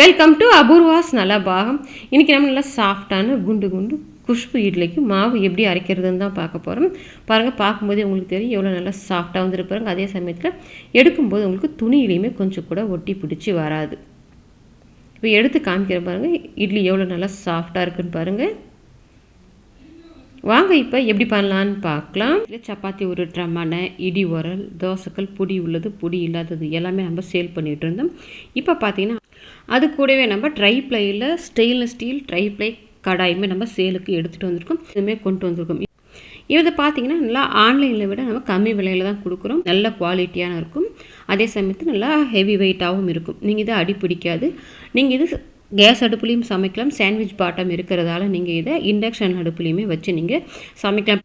Welcome to Apoorva's நல்லா பாகம் இன்றைக்கி நம்ம நல்லா சாஃப்டான குண்டு குண்டு குஷ்பு இட்லிக்கு மாவு எப்படி அரைக்கிறதுன்னு தான் பார்க்க போகிறோம் பாருங்கள் பார்க்கும்போதே உங்களுக்கு தெரியும் எவ்வளோ நல்லா சாஃப்டாக வந்துட்டு பாருங்கள் அதே சமயத்தில் எடுக்கும்போது உங்களுக்கு துணியிலையுமே கொஞ்சம் கூட ஒட்டி பிடிச்சி வராது. இப்போ எடுத்து காமிக்கிற பாருங்கள் இட்லி எவ்வளோ நல்லா சாஃப்டாக இருக்குன்னு பாருங்கள் வாங்க இப்போ எப்படி பண்ணலான்னு பார்க்கலாம். இல்லை சப்பாத்தி ஒரு மனை இடி உரல் தோசைக்கல் பொடி உள்ளது பொடி இல்லாதது எல்லாமே நம்ம சேல் பண்ணிகிட்டு இருந்தோம். இப்போ பார்த்தீங்கன்னா அது கூடவே நம்ம ட்ரை ப்ளையில் ஸ்டெயின்லெஸ் ஸ்டீல் ட்ரை ப்ளை கடாயுமே நம்ம சேலுக்கு எடுத்துகிட்டு வந்திருக்கோம். இதுவுமே கொண்டு வந்திருக்கோம். இதை பார்த்திங்கன்னா நல்லா ஆன்லைனில் விட நம்ம கம்மி விலையில் தான் கொடுக்குறோம். நல்ல குவாலிட்டியான இருக்கும். அதே சமயத்தில் நல்லா ஹெவி வெயிட்டாகவும் இருக்கும். நீங்கள் இதை அடி பிடிக்காது நீங்கள் இது கேஸ் அடுப்புலையும் சமைக்கலாம். சாண்ட்விச் பாட்டம் இருக்கிறதால நீங்கள் இதை இண்டக்ஷன் அடுப்புலையுமே வச்சு நீங்கள் சமைக்கலாம்.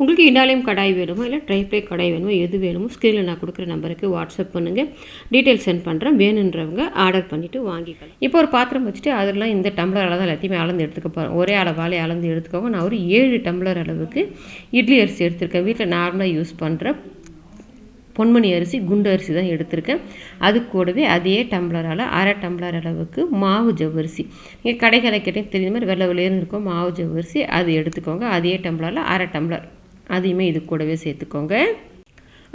உங்களுக்கு இண்டாலியம் கடாய் வேணுமோ? இல்லை ட்ரைப்ளே கடாய் வேணுமோ? எது வேணுமோ? ஸ்க்ரீனில் நான் கொடுக்குற நம்பருக்கு வாட்ஸ்அப் பண்ணுங்கள் டீட்டெயில் சென்ட் பண்ணுறேன் வேணுன்றவங்க ஆர்டர் பண்ணிவிட்டு வாங்கிக்கலாம். இப்போ ஒரு பாத்திரம் வச்சுட்டு அதெல்லாம் இந்த டம்ளரால் தான் எல்லாத்தையுமே அளந்து எடுத்துக்க போகிறோம் ஒரே அளவாலே அளந்து எடுத்துக்கோங்க. நான் ஒரு ஏழு டம்ளர் அளவுக்கு இட்லி அரிசி எடுத்திருக்கேன். வீட்டில் நார்மலாக யூஸ் பண்ணுற பொன்மணி அரிசி குண்டு அரிசி தான் எடுத்திருக்கேன். அது கூடவே அதே டம்ளரால் அரை டம்ளர் அளவுக்கு மாவு ஜவ்வரிசி நீங்கள் கடைகளை கேட்டே தெரிஞ்ச மாதிரி வெள்ளை வெளியேன்னு இருக்கும். மாவு ஜவ்வரிசி அது எடுத்துக்கோங்க. அதே டம்ளரில் அரை டம்ளர். அதையுமே இது கூடவே சேர்த்துக்கோங்க.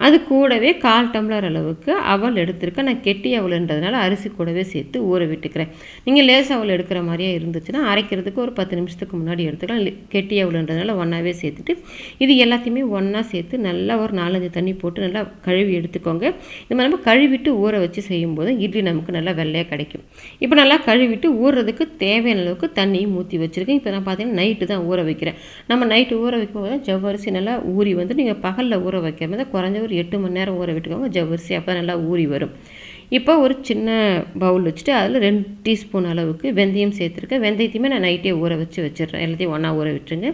அது கூடவே கால் டம்ளர் அளவுக்கு அவல் எடுத்திருக்கேன். நான் கெட்டி அவல்ன்றதுனால அரிசி கூடவே சேர்த்து ஊற விட்டுக்கிறேன். நீங்கள் லேஸ் அவல் எடுக்கிற மாதிரியே இருந்துச்சுன்னா அரைக்கிறதுக்கு ஒரு பத்து நிமிஷத்துக்கு முன்னாடி எடுத்துக்கலாம். கெட்டி அவல்ன்றதுனால ஒன்றாவே சேர்த்துட்டு இது எல்லாத்தையுமே ஒன்றா சேர்த்து நல்லா ஒரு நாலஞ்சு தண்ணி போட்டு நல்லா கழுவி எடுத்துக்கோங்க. இந்த மாதிரி நம்ம கழுவிட்டு ஊற வச்சு செய்யும்போது இட்லி நமக்கு நல்லா வெள்ளையாக கிடைக்கும். இப்போ நல்லா கழுவிட்டு ஊறுறதுக்கு தேவையான அளவுக்கு தண்ணியும் ஊற்றி வச்சுருக்கேன். இப்போ நான் பார்த்தீங்கன்னா நைட்டு தான் ஊற வைக்கிறேன். நம்ம நைட்டு ஊற வைக்கும்போது ஜவ்வரிசி நல்லா ஊறி வந்து நீங்கள் பகலில் ஊற வைக்கிற மாதிரி குறைஞ்ச ஒரு எட்டு மணி நேரம் ஊற விட்டுக்கோங்க. ஜவ்வரிசி அப்போ நல்லா ஊறி வரும். இப்போ ஒரு சின்ன பவுல் வச்சுட்டு அதில் ரெண்டு டீஸ்பூன் அளவுக்கு வெந்தயம் சேர்த்துருக்கேன். வெந்தயத்தையுமே நான் நைட்டே ஊற வச்சு வச்சிடுறேன். எல்லாத்தையும் ஒன்றா ஊற விட்டுருங்க.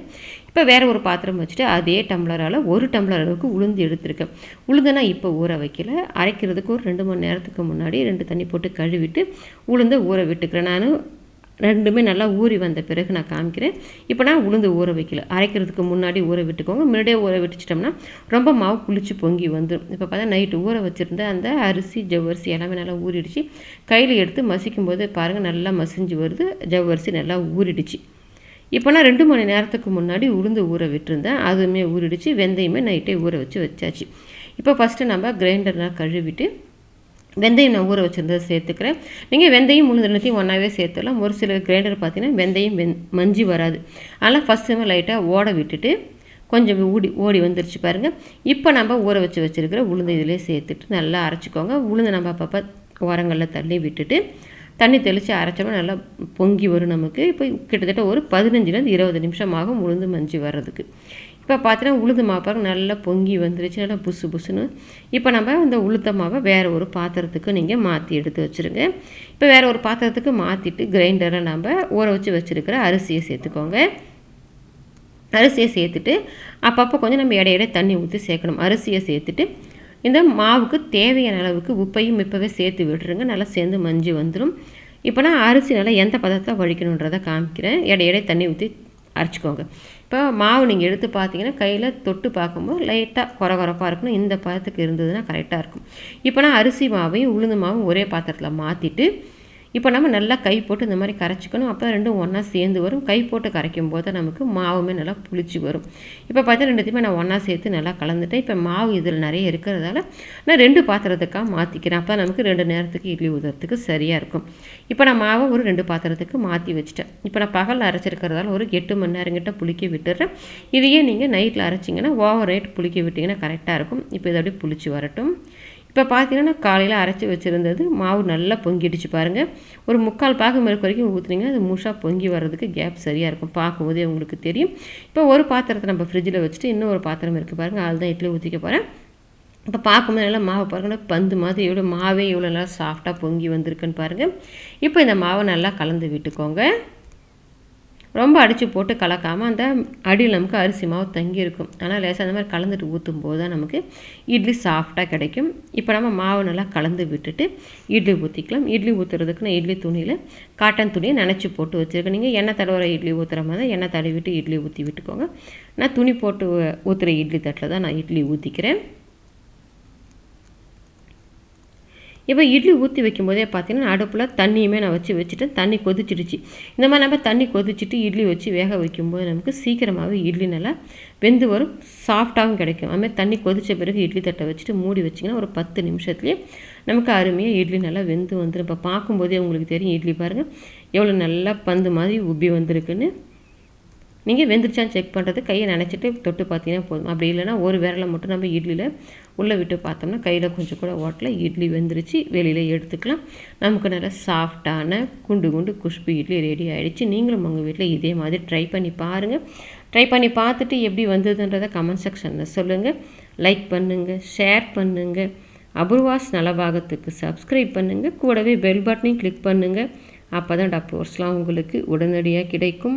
இப்போ வேறு ஒரு பாத்திரம் வச்சுட்டு அதே டம்ளரால் ஒரு டம்ளர் அளவுக்கு உளுந்து எடுத்திருக்கேன். உளுந்து நான் இப்போ ஊற வைக்கல. அரைக்கிறதுக்கு ஒரு ரெண்டு மணி நேரத்துக்கு முன்னாடி ரெண்டு தண்ணி போட்டு கழுவிட்டு உளுந்தை ஊற விட்டுக்கிறேன். நான் ரெண்டுமே நல்லா ஊறி வந்த பிறகு நான் காமிக்கிறேன். இப்போ நான் உளுந்து ஊற வைக்கல. அரைக்கிறதுக்கு முன்னாடி ஊற விட்டுக்கோங்க. முன்னாடியே ஊற விட்டுச்சிட்டோம்னா ரொம்ப மாவு புளிச்சு பொங்கி வந்துடும் இப்போ பார்த்தா நைட்டு ஊற வச்சுருந்த அந்த அரிசி ஜவ்வரிசி எல்லாமே நல்லா ஊறிடுச்சு. கையில் எடுத்து மசிக்கும் போது பாருங்கள் நல்லா மசிஞ்சு வருது. ஜவ்வரிசி நல்லா ஊறிடுச்சு. இப்போ நான் ரெண்டு மணி நேரத்துக்கு முன்னாடி உளுந்து ஊற விட்டுருந்தேன். அதுவுமே ஊறிடுச்சு. வெந்தயமே நைட்டே ஊற வச்சு வச்சாச்சு. இப்போ ஃபஸ்ட்டு நம்ம கிரைண்டர்லாம் கழுவிட்டு வெந்தயம் நான் ஊற வச்சுருந்ததை சேர்த்துக்கிறேன். நீங்கள் வெந்தயம் உளுந்து ரெண்டுத்தையும் ஒன்றாவே சேர்த்துடலாம். ஒரு சில கிரைண்டர் பார்த்தீங்கன்னா வெந்தயம் வெந் மஞ்சி வராது. அதனால் ஃபஸ்ட்டு லைட்டாக ஓட விட்டுட்டு கொஞ்சம் ஊடி ஓடி வந்துருச்சு பாருங்கள் இப்போ நம்ம ஊற வச்சு வச்சுருக்கிற உளுந்து இதிலே சேர்த்துட்டு நல்லா அரைச்சிக்கோங்க. உளுந்து நம்ம அப்பப்போ ஓரங்களில் தள்ளி விட்டுட்டு தண்ணி தெளித்து அரைச்சோம்னா நல்லா பொங்கி வரும் நமக்கு. இப்போ கிட்டத்தட்ட ஒரு பதினஞ்சுலேருந்து இருபது நிமிஷம் ஆகும் உளுந்து மஞ்சி வர்றதுக்கு. இப்போ பார்த்தீங்கன்னா உளுந்து மாவு நல்லா பொங்கி வந்துருச்சு நல்லா புசு புசுன்னு. இப்போ நம்ம இந்த உளுத்த மாவை வேறு ஒரு பாத்திரத்துக்கு நீங்கள் மாற்றி எடுத்து வச்சுருங்க. இப்போ வேறு ஒரு பாத்திரத்துக்கு மாற்றிட்டு கிரைண்டரை நம்ம ஊற வச்சு வச்சுருக்கிற அரிசியை சேர்த்துக்கோங்க. அரிசியை சேர்த்துட்டு அப்பப்போ கொஞ்சம் நம்ம இடையிட தண்ணி ஊற்றி சேர்க்கணும். அரிசியை சேர்த்துட்டு இந்த மாவுக்கு தேவையான அளவுக்கு உப்பையும் இப்போவே சேர்த்து விட்டுருங்க. நல்லா சேர்ந்து மஞ்சு வந்துடும் இப்போ நான் அரிசி நல்லா எந்த பதத்தை வழிக்கணுன்றதை காமிக்கிறேன். இடையிட தண்ணி ஊற்றி அரைச்சிக்கோங்க. இப்போ மாவு நீங்கள் எடுத்து பார்த்தீங்கன்னா கையில் தொட்டு பார்க்கும்போது லைட்டாக குறை குறப்பாக இருக்கணும். இந்த பதத்துக்கு இருந்ததுன்னா கரெக்டாக இருக்கும். இப்போ நான் அரிசி மாவையும் உளுந்து மாவும் ஒரே பாத்திரத்தில் மாற்றிட்டு இப்போ நம்ம நல்லா கை போட்டு இந்த மாதிரி கரைச்சிக்கணும். அப்போ ரெண்டும் ஒன்றா சேர்ந்து வரும். கை போட்டு கரைக்கும் போது நமக்கு மாவுமே நல்லா புளிச்சு வரும். இப்போ பார்த்தா ரெண்டுத்தையுமே நான் ஒன்றா சேர்த்து நல்லா கலந்துட்டேன். இப்போ மாவு இதில் நிறைய இருக்கிறதால நான் ரெண்டு பாத்திரத்துக்காக மாற்றிக்கிறேன் அப்போ நமக்கு ரெண்டு நேரத்துக்கு இட்லி ஊதுறதுக்கு சரியாக இருக்கும். இப்போ நான் மாவை ஒரு ரெண்டு பாத்திரத்துக்கு மாற்றி வச்சுட்டேன். இப்போ நான் பகலில் அரைச்சிருக்கிறதால ஒரு எட்டு மணி நேரங்கிட்ட புளிக்க விட்டுறேன். இதையே நீங்கள் நைட்டில் அரைச்சிங்கன்னா ஓவர் நைட் புளிக்க விட்டிங்கன்னா கரெக்டாக இருக்கும். இப்போ இதை அப்படியே புளிச்சு வரட்டும். இப்போ பார்த்தீங்கன்னா காலையில் அரைச்சி வச்சுருந்தது. மாவு நல்லா பொங்கிடுச்சு பாருங்கள் ஒரு முக்கால் பாகம் இருக்க வரைக்கும் ஊற்றுனீங்கன்னா அது முழுசாக பொங்கி வர்றதுக்கு கேப் சரியாக இருக்கும். பார்க்கும்போதே உங்களுக்கு தெரியும். இப்போ ஒரு பாத்திரத்தை நம்ம ஃப்ரிட்ஜில் வச்சுட்டு இன்னும் ஒரு பாத்திரம் இருக்குது பாருங்கள் அதுதான் இட்லி ஊற்றிக்க போகிறேன் இப்போ பார்க்கும்போது நல்லா மாவை பாருங்கன்னா பந்து மாதிரி எவ்வளோ மாவே எவ்வளோ நல்லா சாஃப்டாக பொங்கி வந்திருக்குன்னு பாருங்கள் இப்போ இந்த மாவை நல்லா கலந்து விட்டுக்கோங்க. ரொம்ப அடித்து போட்டு கலக்காமல் அந்த அடியில் நமக்கு அரிசி மாவு தங்கியிருக்கும். ஆனால் லேசாக அந்த மாதிரி கலந்துட்டு ஊற்றும் போது தான் நமக்கு இட்லி சாஃப்டாக கிடைக்கும். இப்போ நம்ம மாவு நல்லா கலந்து விட்டுட்டு இட்லி ஊற்றிக்கலாம் இட்லி ஊற்றுறதுக்கு நான் இட்லி துணியில் காட்டன் துணியை நினச்சி போட்டு வச்சுருக்கேன். நீங்கள் எண்ணெய் தடவுற இட்லி ஊற்றுற மாதிரி எண்ணெய் தடவிட்டு இட்லி ஊற்றி விட்டுக்கோங்க. நான் துணி போட்டு ஊற்றுற இட்லி தட்டில் தான் நான் இட்லி ஊற்றிக்கிறேன் இப்போ இட்லி ஊற்றி வைக்கும்போதே பார்த்தீங்கன்னா அடுப்பில் தண்ணியுமே நான் வச்சு வச்சுட்டேன். தண்ணி கொதிச்சிடுச்சு. இந்த மாதிரி நம்ம தண்ணி கொதிச்சுட்டு இட்லி வச்சு வேக வைக்கும்போது நமக்கு சீக்கிரமாகவே இட்லி நல்லா வெந்து வரும். சாஃப்டாகவும் கிடைக்கும். அதுமாதிரி தண்ணி கொதித்த பிறகு இட்லி தட்டை வச்சுட்டு மூடி வச்சிங்கன்னா ஒரு பத்து நிமிஷத்துலேயே நமக்கு அருமையாக இட்லி நல்லா வெந்து வந்துடும் இப்போ பார்க்கும்போதே உங்களுக்கு தெரியும் இட்லி பாருங்கள் எவ்வளோ நல்லா பந்து மாதிரி உப்பி வந்திருக்குன்னு. நீங்கள் வெந்துருச்சான்னு செக் பண்ணுறது கையை நினச்சிட்டு தொட்டு பார்த்தீங்கன்னா போதும். அப்படி இல்லைனா ஒரு விரலை மட்டும் நம்ம இட்லியில் உள்ளே விட்டு பார்த்தோம்னா கையில் கொஞ்சம் கூட ஓட்டல இட்லி வெந்துருச்சு வெளியில் எடுத்துக்கலாம். நமக்கு நல்லா சாஃப்டான குண்டு குண்டு குஷ்பு இட்லி ரெடி ஆகிடுச்சு நீங்களும் உங்கள் வீட்டில் இதே மாதிரி ட்ரை பண்ணி பாருங்கள் ட்ரை பண்ணி பார்த்துட்டு எப்படி வந்ததுன்றதை கமெண்ட் செக்ஷனில் சொல்லுங்கள் லைக் பண்ணுங்கள் ஷேர் பண்ணுங்கள் அபூர்வாஸ் நலபாகத்துக்கு சப்ஸ்கிரைப் பண்ணுங்கள் கூடவே பெல் பட்டனையும் கிளிக் பண்ணுங்கள் அப்போ தான் டாக்டர்ஸ்லாம் உங்களுக்கு உடனடியாக கிடைக்கும்.